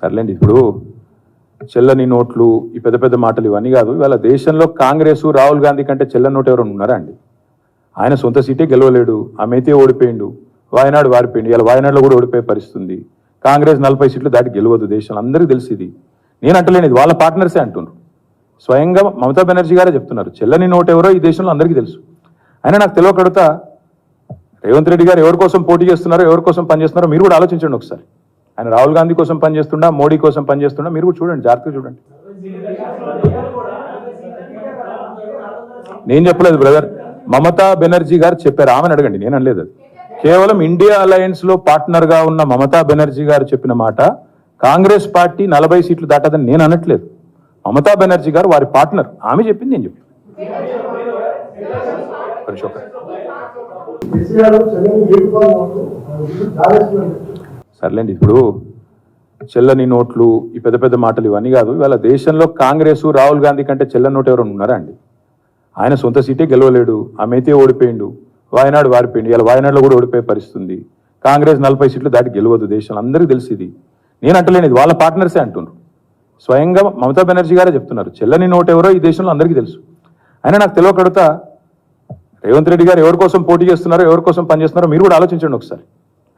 సర్లేండి ఇప్పుడు చెల్లని నోట్లు ఈ పెద్ద పెద్ద మాటలు ఇవన్నీ కాదు. ఇవాళ దేశంలో కాంగ్రెస్ రాహుల్ గాంధీ కంటే చెల్లని నోటు ఎవరైనా ఉన్నారా అండి? ఆయన సొంత సీటే గెలవలేడు ఆమెతే ఓడిపోయిండు వాయనాడు వారిపోయిండు ఇలా వాయనాడులో కూడా ఓడిపోయే పరిస్థితుంది కాంగ్రెస్ నలభై సీట్లు దాటి గెలవదు దేశంలో అందరికీ తెలిసి ఇది. నేను అంటలేను ఇది వాళ్ళ పార్ట్నర్సే అంటున్నారు స్వయంగా మమతా బెనర్జీ గారే చెప్తున్నారు చెల్లని నోటు ఎవరో ఈ దేశంలో అందరికీ తెలుసు. అయినా నాకు తెలియకడుతా రేవంత్ రెడ్డి గారు ఎవరి కోసం పోటీ చేస్తున్నారో ఎవరి కోసం పనిచేస్తున్నారో మీరు కూడా ఆలోచించండి ఒకసారి. ఆయన రాహుల్ గాంధీ కోసం పనిచేస్తుండా మోడీ కోసం పనిచేస్తుండా మీరు కూడా చూడండి జాగ్రత్తగా చూడండి. నేను చెప్పలేదు బ్రదర్. మమతా బెనర్జీ గారు చెప్పారు ఆమెను అడగండి నేను అనలేదు అది. కేవలం ఇండియా అలయన్స్లో పార్ట్నర్గా ఉన్న మమతా బెనర్జీ గారు చెప్పిన మాట కాంగ్రెస్ పార్టీ నలభై సీట్లు దాటదని నేను అనట్లేదు. మమతా బెనర్జీ గారు వారి పార్ట్నర్ ఆమె చెప్పింది నేను చెప్పాను సర్లేండి ఇప్పుడు చెల్లని నోట్లు ఈ పెద్ద పెద్ద మాటలు ఇవన్నీ కాదు. ఇవాళ దేశంలో కాంగ్రెస్ రాహుల్ గాంధీ కంటే చెల్లని నోటు ఎవరైనా ఉన్నారా అండి? ఆయన సొంత సీటే గెలవలేడు ఆమెతే ఓడిపోయిండు వాయనాడు వారిపోయిండు ఇలా వాయనాడులో కూడా ఓడిపోయే పరిస్థితుంది కాంగ్రెస్ నలభై సీట్లు దాటి గెలవదు దేశంలో అందరికీ తెలిసి ఇది. నేను అంటలేను ఇది వాళ్ళ పార్ట్నర్సే అంటున్నారు స్వయంగా మమతా బెనర్జీ గారే చెప్తున్నారు చెల్లని నోటు ఎవరో ఈ దేశంలో అందరికీ తెలుసు. అయినా నాకు తెలియకడుతా రేవంత్ రెడ్డి గారు ఎవరి కోసం పోటీ చేస్తున్నారో ఎవరి కోసం పనిచేస్తున్నారో మీరు కూడా ఆలోచించండి ఒకసారి.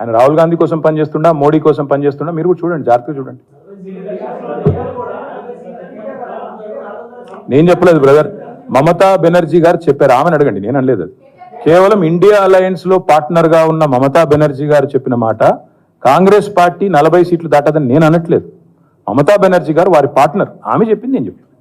ఆయన రాహుల్ గాంధీ కోసం పనిచేస్తుండా మోడీ కోసం పనిచేస్తుండా మీరు కూడా చూడండి జాగ్రత్తగా చూడండి. నేను చెప్పలేదు బ్రదర్. మమతా బెనర్జీ గారు చెప్పారు ఆమెను అడగండి నేను అనలేదు అది. కేవలం ఇండియా అలయన్స్లో పార్ట్నర్గా ఉన్న మమతా బెనర్జీ గారు చెప్పిన మాట కాంగ్రెస్ పార్టీ నలభై సీట్లు దాటదని నేను అనట్లేదు. మమతా బెనర్జీ గారు వారి పార్ట్నర్ ఆమె చెప్పింది నేను చెప్పాను